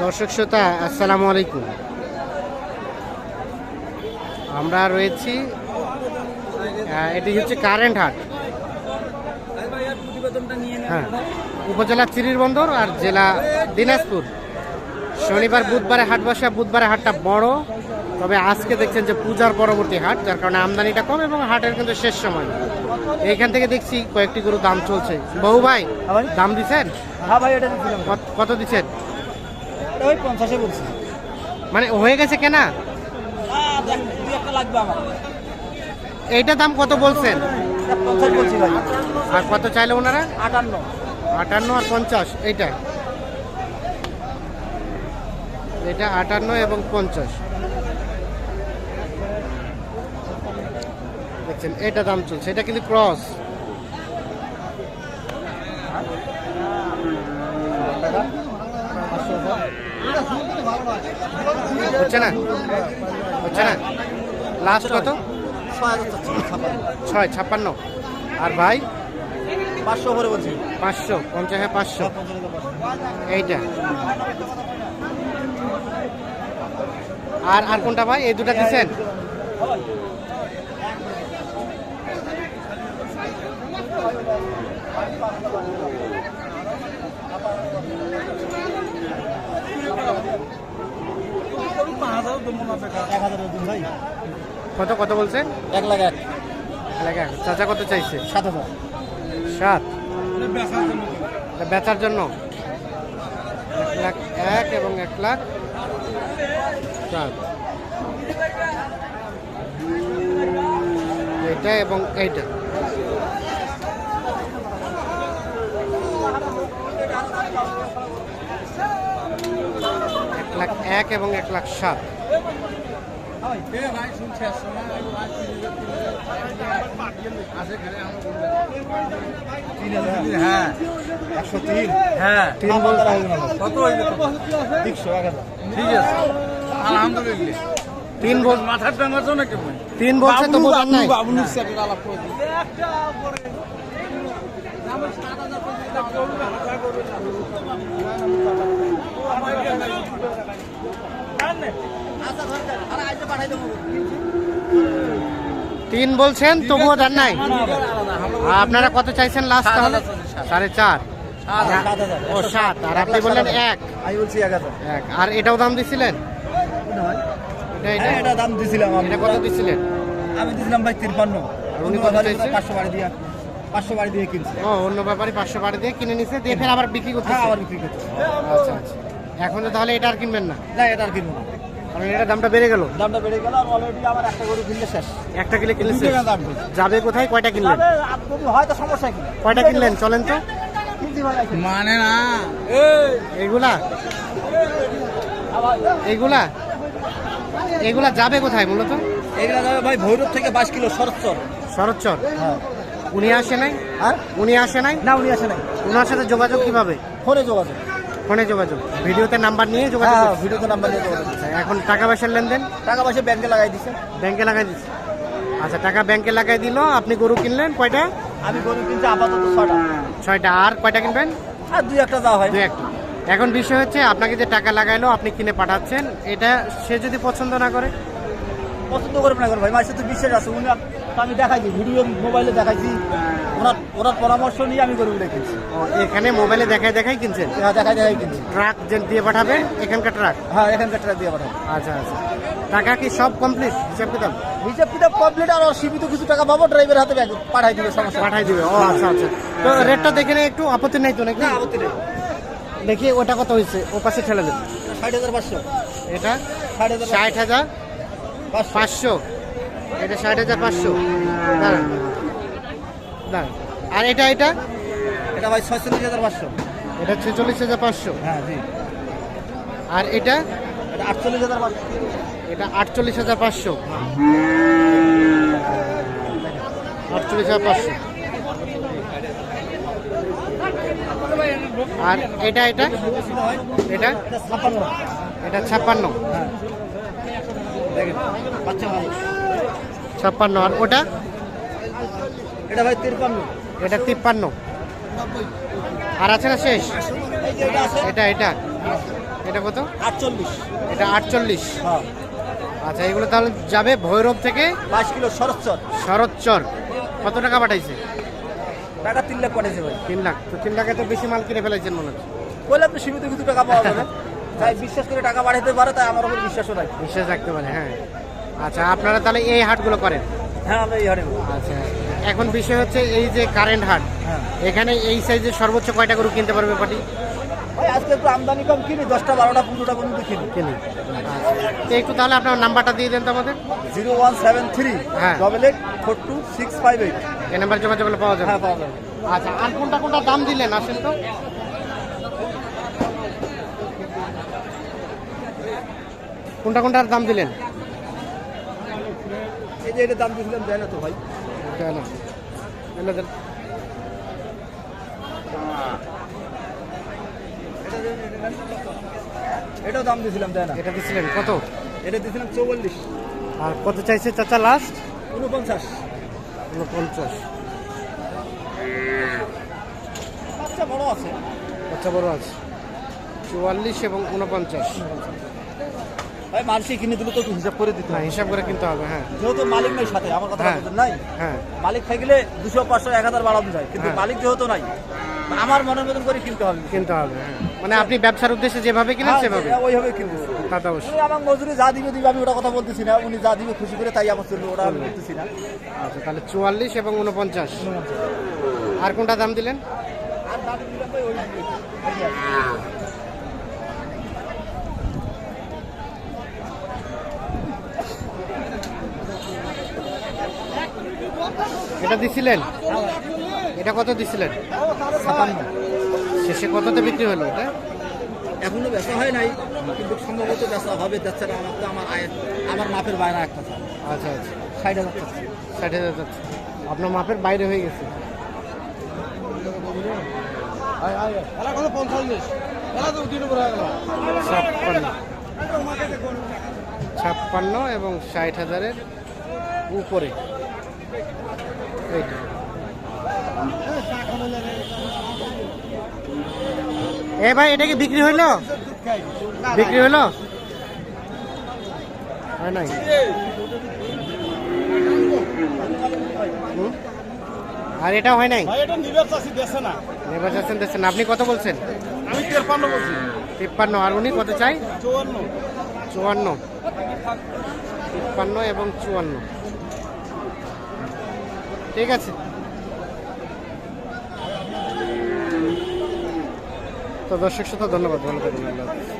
দর্শক শ্রোতা আসসালামু আলাইকুম। আমরা রয়েছি এটি হচ্ছে কারেন্ট হাট। হ্যাঁ উপজেলা চিরির বন্দর আর জেলা দিনাজপুর। শনিবার বুধবারে হাট বসে বুধবারে হাটটা বড়। তবে আজকে দেখছেন যে পূজার পরবর্তী হাট যার কারণে আমদানিটা কম এবং হাটের কিন্তু শেষ সময়। এইখান থেকে দেখছি কয়েকটি গরু দাম চলছে। বহু ভাই ভাই। দাম দিচ্ছেন? হ্যাঁ কত- দিচ্ছেন? ওই পঞ্চাশে বলছি। মানে হয়ে গেছে কেনা? এইটা দাম কত বলছেন? এটা পঞ্চাশ বলছি ভাই। আর কত চাইলে ওনারা? আটান্ন। আটান্ন আর পঞ্চাশ এইটা। এটা আটান্ন এবং পঞ্চাশ। দেখছেন এটা দাম চলছে এটা কিন্তু ক্রস। হচ্ছে না? হচ্ছে না? লাস্ট কত? ছয় ছাপ্পান্ন। আর ভাই? পাঁচশো করে বলছি। পাঁচশো পঞ্চাশ পাঁচশো। এইটা। আর আর কোনটা ভাই? এই দুটা দিচ্ছেন এক হাজার দিন ভাই কত কত বলছেন এক লাখ এক। এলাকা চাচা কত চাইছে? সাত হাজার। সাত। বেচার জন্য। এক লাখ এক এবং এক লাখ সাত। এইটা এবং এইটা। এক লাখ এক এবং এক লাখ সাত। তিন হ্যাঁ একশো তিন হ্যাঁ তিন তো? তিন বল মাথার তিন তো বোঝার নাই। বাবুনুর সাথে আলাপ করে দিই। তিন বলছেন তবুও দেন নাই? আপনারা কত চাইছেন লাস্ট তাহলে? সাড়ে চার। ও সাত আর আপনি বললেন এক। আমি বলছি এক আর এটাও দাম দিছিলেন? এটা দাম দিছিলাম এটা কত দিছিলেন? আমি দিছিলাম ভাই তিরপান্ন। উনি কত? পাঁচশো বাড়ি দিয়ে পাঁচশো বাড়ি দিয়ে কিনছি। ও অন্য ব্যাপারে পাঁচশো বাড়ি দিয়ে কিনে নিছে দিয়ে ফের আবার বিক্রি করতে হ্যাঁ আবার বিক্রি আচ্ছা আচ্ছা। এখন তো তাহলে এটা আর কিনবেন না? না এটা আর কিনবো না। কারণ এটা দামটা বেড়ে গেল। দামটা বেড়ে গেল আর অলরেডি আমার একটা গরু কিনলে শেষ। একটা কিলে কিনলে দাম যাবে কোথায় কয়টা কিনলেন? তবে আর যদি হয় তো সমস্যা কি? কয়টা কিনলেন? চলেন তো। মানে না। এইগুলা এইগুলা এইগুলা যাবে কোথায় মূলত এগুলা যাবে ভাই ভৈরব থেকে বাইশ কিলো শরৎচর। শরৎচর? হ্যাঁ। উনি আসে নাই? আর উনি আসে নাই? না উনি আসে নাই। ওনার সাথে যোগাযোগ কীভাবে? ফোনে যোগাযোগ। ফোনে যোগাযোগ। ভিডিওতে নাম্বার নিয়ে যোগাযোগ হ্যাঁ করছে। ভিডিওতে নাম্বার নিয়ে যোগাযোগ আচ্ছা, এখন টাকা পয়সার লেনদেন? টাকা পয়সা ব্যাংকে লাগাই দিছে। ব্যাংকে লাগাই দিচ্ছে আচ্ছা টাকা ব্যাংকে লাগাই দিল আপনি গরু কিনলেন কয়টা? আমি গরু কিনছি আপাতত ছটা ছয়টা। আর কয়টা কিনবেন? আর দুই একটা দেওয়া হয়। দু একটা। এখন বিষয় হচ্ছে আপনাকে যে টাকা লাগাইলো আপনি কিনে পাঠাচ্ছেন এটা সে যদি পছন্দ না করে? পছন্দ করবে না করে ভাই মাসে তো বিশ্বাস আছে উনি তো আমি দেখাইছি ভিডিও মোবাইলে দেখাইছি। ওনার ওনার পরামর্শ নিয়ে আমি গরুগুলো কিনছি এখানে মোবাইলে দেখাই দেখাই কিনছেন হ্যাঁ দেখাই দেখাই কিনছি। ট্রাক যে দিয়ে পাঠাবেন এখানকার ট্রাক? হ্যাঁ এখানকার ট্রাক দিয়ে পাঠাবো। আচ্ছা আচ্ছা। টাকা কি সব কমপ্লিট হিসাব কিতাব? হিসাব কিতাব কমপ্লিট আর সীমিত কিছু টাকা পাবো ড্রাইভারের হাতে পাঠাই দিবে সমস্যা পাঠাই দিবে। ও আচ্ছা আচ্ছা। তো রেটটা দেখে একটু আপত্তি নাই তো নাকি? না আপত্তি নেই। দেখি ওটা কত হয়েছে? ও পাশে ঠেলে দেবে। ষাট হাজার পাঁচশো। এটা? ষাট হাজার পাঁচশো। এটা ষাট হাজার পাঁচশো। দাঁড়ান। দাঁড়ান। আর এটা এটা? এটা ভাই ছয়চল্লিশ হাজার পাঁচশো। এটা ছেচল্লিশ হাজার পাঁচশো? হ্যাঁ জি। আর এটা? এটা আটচল্লিশ হাজার পাঁচশো। এটা আটচল্লিশ হাজার পাঁচশো। আটচল্লিশ হাজার পাঁচশো। আর এটা এটা? এটা? ছাপ্পান্ন। এটা ছাপ্পান্ন। এটা ছাপ্পান্ন। আর ওটা? এটা ভাই তিরপান্ন। এটা তিপ্পান্ন। আর আছে না শেষ? এটা এটা। এটা কত? আটচল্লিশ। এটা আটচল্লিশ। হ্যাঁ। আচ্ছা এগুলো তাহলে যাবে ভৈরব থেকে বাইশ কিলো সরচর শরৎচর। কত টাকা পাঠাইছে? টাকা তিন লাখ পাঠিয়েছে ভাই। তিন লাখ। তো তিন লাখে তো বেশি মাল কিনে ফেলাইছেন মনে হচ্ছে। বললে আপনি সীমিত কিছু টাকা পাওয়া যাবে। তাই বিশ্বাস করে টাকা বাড়াতে পারে তাই আমার উপর বিশ্বাসও নাই। বিশ্বাস রাখতে পারে হ্যাঁ। আচ্ছা আপনারা তাহলে এই হাটগুলো করেন? হ্যাঁ আমরা এই হারে আচ্ছা এখন বিষয় হচ্ছে এই যে কারেন্ট হাট হ্যাঁ। এখানে এই সাইজের সর্বোচ্চ কয়টা গরু কিনতে পারবে পাটি আজকে একটু আমদানি কম কিনি দশটা বারোটা পনেরোটা পর্যন্ত কিনি। কিনি। তো একটু তাহলে আপনার নাম্বারটা দিয়ে দেন তো আমাদের। জিরো ওয়ান সেভেন থ্রি হ্যাঁ। Double eight four two six five eight এই নাম্বার যোগাযোগ করলে পাওয়া যাবে। হ্যাঁ পাওয়া যাবে। আচ্ছা আর কোনটা কোনটা দাম দিলেন? আসেন তো। কোনটা কোনটার দাম দিলেন? যে এটার দাম দিয়েছিলাম দেয় না তো ভাই? দেন না। এলে দেন। এটাও দাম দিয়েছিলাম দেয় না। এটা দিছিলেন কত? এটা দিয়েছিলাম চৌচল্লিশ আর কত চাইছে চাচা লাস্ট উনপঞ্চাশ উনপঞ্চাশ আচ্ছা বড় আছে। আচ্ছা বড় আছে। চুয়াল্লিশ এবং উনপঞ্চাশ ভাই মানুষই কিনে দিলে তো হিসাব করে দিতে হয় হিসাব করে কিনতে হবে হ্যাঁ। যেহেতু মালিক নেই সাথে আমার কথা হ্যাঁ। নাই? হ্যাঁ। মালিক থাকলে দুশো পাঁচশো এক হাজার বাড়ানো যায় কিন্তু হ্যাঁ। মালিক যেহেতু নাই আমার মনের মতন করে কিনতে হবে। কিনতে হবে হ্যাঁ। মানে আপনি ব্যবসার উদ্দেশ্যে যেভাবে কিনেন সেভাবে। ওইভাবে কিনবো। তা তো অবশ্যই। আমার মজুরি যা দিবে দিবে আমি ওটা কথা বলতেছি না। উনি যা দিবে খুশি করে তাই আমার চলবে ওটা আমি বলতেছি না। আচ্ছা তাহলে চুয়াল্লিশ এবং উনপঞ্চাশ আর কোনটা দাম দিলেন? আর দাম ভাই ওই এই যে আছে। এটা দিছিলেন? এটা কত দিছিলেন? ছাপান্ন। শেষে কততে বিক্রি হলো এটা? এখনও বেচা হয় নাই কিন্তু সম্ভবত বেচা হবে যাচ্ছে না আমার তো আমার আয়ের আমার মাপের বাইরে একটা আচ্ছা আচ্ছা। ষাট হাজার টাকা। ষাট হাজার যাচ্ছে আপনার মাপের বাইরে হয়ে গেছে। ছাপ্পান্ন এবং ষাট হাজারের উপরে। এ ভাই এটা কি বিক্রি হইল? বিক্রি হইল? হয় নাই? আর এটা হয় নাই? ভাই এটা দেশে না। দেখছেন আপনি কত বলছেন? আমি বলছি। তিপ্পান্ন। আর উনি কত চাই? চৌয়ান্ন। চুয়ান্ন। তিপ্পান্ন এবং চুয়ান্ন। ঠিক আছে তো দর্শক সাথে ধন্যবাদ ভালো থাকবেন।